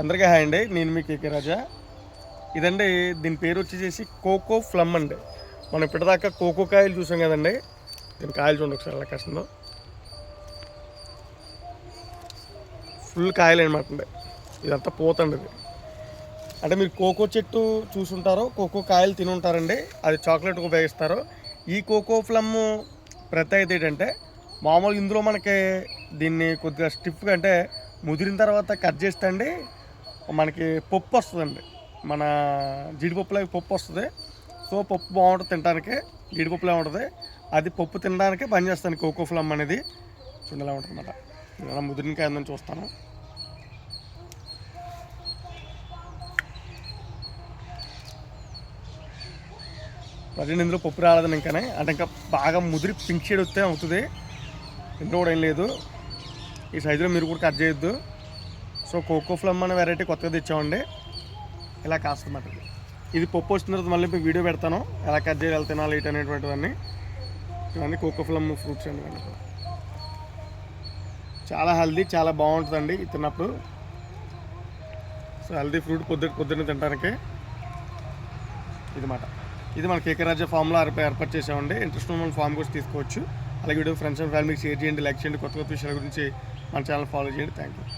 అందరికీ హాయ్ అండి. నేను మీ కేకే రాజా. ఇదండి దీని పేరు వచ్చేసి కోకో ఫ్లమ్ అండి. మనం ఇప్పటిదాకా కోకో కాయలు చూసాం కదండి. దీని కాయలు చూడండి ఒకసారి ఎలా కష్టంలో ఫుల్ కాయలు అనమాట అండి. ఇదంతా పోతండి ఇది. అంటే మీరు కోకో చెట్టు చూసుంటారో కోకో కాయలు తిని ఉంటారండి అది చాక్లెట్కి ఉపయోగిస్తారు. ఈ కోకో ఫ్లమ్ ప్రత్యేకత ఏంటంటే మామూలుగా ఇందులో మనకి దీన్ని కొద్దిగా స్టిఫ్గా అంటే ముదిరిన తర్వాత కట్ చేస్తే అండి మనకి పప్పు వస్తుందండి. మన జీడిపప్పులో పప్పు వస్తుంది. సో పప్పు బాగుంటుంది తినడానికి జీడిపప్పులో ఉంటుంది అది పప్పు తినడానికి పనిచేస్తాను కోకో ఫ్లమ్ అనేది. చుండలా ఉంటుంది అనమాట ముదిరికాయ ఉందని చూస్తాను. ప్రజెంట్ ఇందులో పప్పు రాలేదని ఇంకానే. అంటే ఇంకా బాగా ముదిరి పింక్ షేడ్ వస్తే అవుతుంది. ఇంట్లో కూడా ఏం లేదు. ఈ సైజులో మీరు కూడా కట్ చేయొద్దు. సో కోకో ఫ్లమ్ అనే వెరైటీ కొత్తగా తెచ్చామండి. ఇలా కాస్తమాట ఇది పప్పు వచ్చిన తర్వాత మళ్ళీ మీకు వీడియో పెడతాను. ఎలా కట్ చేయాలి తినాలి ఇటు అనేటువంటివన్నీ. ఇవన్నీ కోకో ఫ్లమ్ ఫ్రూట్స్ అండి చాలా హెల్దీ చాలా బాగుంటుందండి తిన్నప్పుడు. సో హెల్దీ ఫ్రూట్ పొద్దున్న పొద్దున్న తినడానికి ఇదిమాట ఇది మన కేకరాజా ఫామ్లో ఏర్పాటు చేసామండి. ఇంట్రెస్ట్ ఉన్న ఫామ్ కూడా తీసుకోవచ్చు. అలాగే వీడియో ఫ్రెండ్స్ అండ్ ఫ్యామిలీకి షేర్ చేయండి లైక్ చేయండి కొత్త కొత్త విషయాల గురించి మన ఛానల్ ఫాలో చేయండి. Thank you